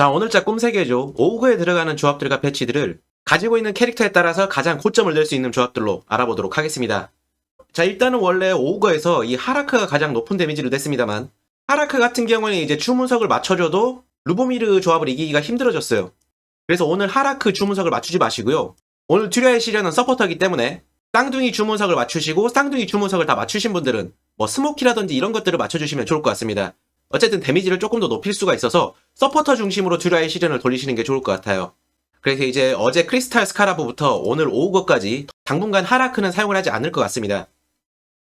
자, 오늘자 꿈세계죠. 오그에 들어가는 조합들과 배치들을 가지고 있는 캐릭터에 따라서 가장 고점을 낼 수 있는 조합들로 알아보도록 하겠습니다. 자, 일단은 원래 오그에서 이 하라크가 가장 높은 데미지를 냈습니다만, 하라크 같은 경우에는 이제 주문석을 맞춰줘도 루보미르 조합을 이기기가 힘들어졌어요. 그래서 오늘 하라크 주문석을 맞추지 마시고요. 오늘 튜리아의 시련은 서포터이기 때문에 쌍둥이 주문석을 맞추시고 쌍둥이 주문석을 다 맞추신 분들은 뭐 스모키라든지 이런 것들을 맞춰주시면 좋을 것 같습니다. 어쨌든 데미지를 조금 더 높일 수가 있어서 서포터 중심으로 튜리아의 시련을 돌리시는 게 좋을 것 같아요. 그래서 이제 어제 크리스탈 스카라브부터 오늘 오후거까지 당분간 하라크는 사용을 하지 않을 것 같습니다.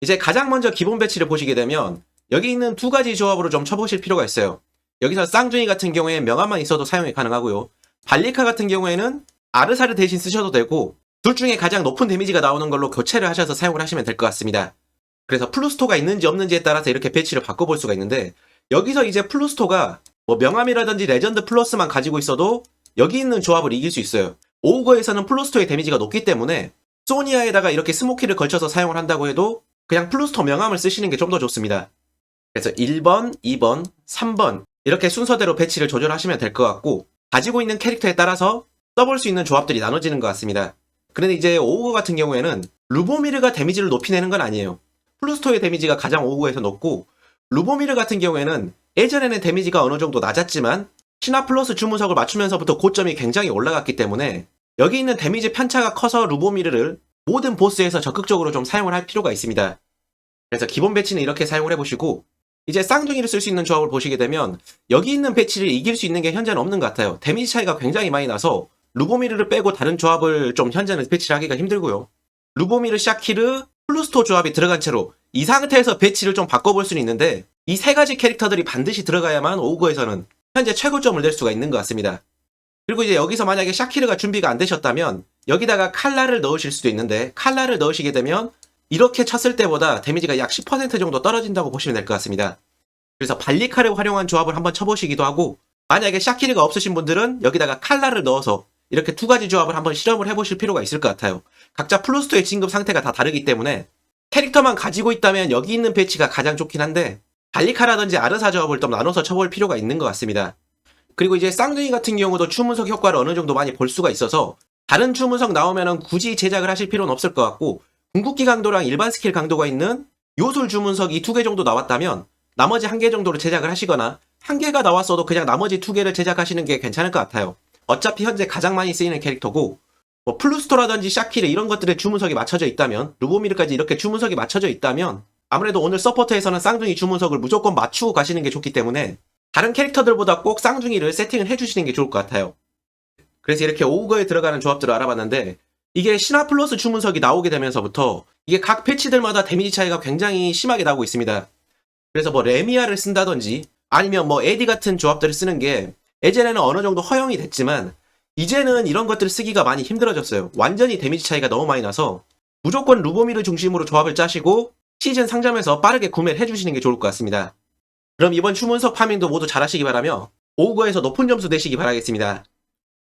이제 가장 먼저 기본 배치를 보시게 되면 여기 있는 두 가지 조합으로 좀 쳐보실 필요가 있어요. 여기서 쌍둥이 같은 경우에 명함만 있어도 사용이 가능하고요. 발리카 같은 경우에는 아르사를 대신 쓰셔도 되고 둘 중에 가장 높은 데미지가 나오는 걸로 교체를 하셔서 사용을 하시면 될 것 같습니다. 그래서 플루스토가 있는지 없는지에 따라서 이렇게 배치를 바꿔볼 수가 있는데 여기서 이제 플루스토가 뭐 명함이라든지 레전드 플러스만 가지고 있어도 여기 있는 조합을 이길 수 있어요. 오우거에서는 플루스토의 데미지가 높기 때문에 소니아에다가 이렇게 스모키를 걸쳐서 사용을 한다고 해도 그냥 플루스토 명함을 쓰시는 게 좀 더 좋습니다. 그래서 1번, 2번, 3번 이렇게 순서대로 배치를 조절하시면 될 것 같고 가지고 있는 캐릭터에 따라서 써볼 수 있는 조합들이 나눠지는 것 같습니다. 그런데 이제 오우거 같은 경우에는 루보미르가 데미지를 높이 내는 건 아니에요. 플루스토의 데미지가 가장 오우거에서 높고 루보미르 같은 경우에는 예전에는 데미지가 어느 정도 낮았지만 신화 플러스 주문석을 맞추면서부터 고점이 굉장히 올라갔기 때문에 여기 있는 데미지 편차가 커서 루보미르를 모든 보스에서 적극적으로 좀 사용을 할 필요가 있습니다. 그래서 기본 배치는 이렇게 사용을 해보시고 이제 쌍둥이를 쓸 수 있는 조합을 보시게 되면 여기 있는 배치를 이길 수 있는 게 현재는 없는 것 같아요. 데미지 차이가 굉장히 많이 나서 루보미르를 빼고 다른 조합을 좀 현재는 배치를 하기가 힘들고요. 루보미르, 샤키르, 플루스토 조합이 들어간 채로 이 상태에서 배치를 좀 바꿔볼 수는 있는데 이 세 가지 캐릭터들이 반드시 들어가야만 오그에서는 현재 최고점을 낼 수가 있는 것 같습니다. 그리고 이제 여기서 만약에 샤키르가 준비가 안 되셨다면 여기다가 칼라를 넣으실 수도 있는데 칼라를 넣으시게 되면 이렇게 쳤을 때보다 데미지가 약 10% 정도 떨어진다고 보시면 될 것 같습니다. 그래서 발리카를 활용한 조합을 한번 쳐보시기도 하고 만약에 샤키르가 없으신 분들은 여기다가 칼라를 넣어서 이렇게 두 가지 조합을 한번 실험을 해보실 필요가 있을 것 같아요. 각자 플루스토의 진급 상태가 다 다르기 때문에 캐릭터만 가지고 있다면 여기 있는 배치가 가장 좋긴 한데 발리카라든지 아르사 조합을 좀 나눠서 쳐볼 필요가 있는 것 같습니다. 그리고 이제 쌍둥이 같은 경우도 추문석 효과를 어느 정도 많이 볼 수가 있어서 다른 추문석 나오면은 굳이 제작을 하실 필요는 없을 것 같고 궁극기 강도랑 일반 스킬 강도가 있는 요술 주문석이 두 개 정도 나왔다면 나머지 한 개 정도로 제작을 하시거나 한 개가 나왔어도 그냥 나머지 두 개를 제작하시는 게 괜찮을 것 같아요. 어차피 현재 가장 많이 쓰이는 캐릭터고 뭐 플루스토라든지 샤키르 이런 것들의 주문석이 맞춰져 있다면 루보미르까지 이렇게 주문석이 맞춰져 있다면 아무래도 오늘 서포터에서는 쌍둥이 주문석을 무조건 맞추고 가시는 게 좋기 때문에 다른 캐릭터들보다 꼭 쌍둥이를 세팅을 해주시는 게 좋을 것 같아요. 그래서 이렇게 오우거에 들어가는 조합들을 알아봤는데 이게 신화 플러스 주문석이 나오게 되면서부터 이게 각 패치들마다 데미지 차이가 굉장히 심하게 나고 있습니다. 그래서 뭐 레미아를 쓴다든지 아니면 뭐 에디 같은 조합들을 쓰는 게 예전에는 어느 정도 허용이 됐지만 이제는 이런 것들을 쓰기가 많이 힘들어졌어요. 완전히 데미지 차이가 너무 많이 나서 무조건 루보미를 중심으로 조합을 짜시고 시즌 상점에서 빠르게 구매를 해주시는 게 좋을 것 같습니다. 그럼 이번 추문석 파밍도 모두 잘하시기 바라며 오우거에서 높은 점수 내시기 바라겠습니다.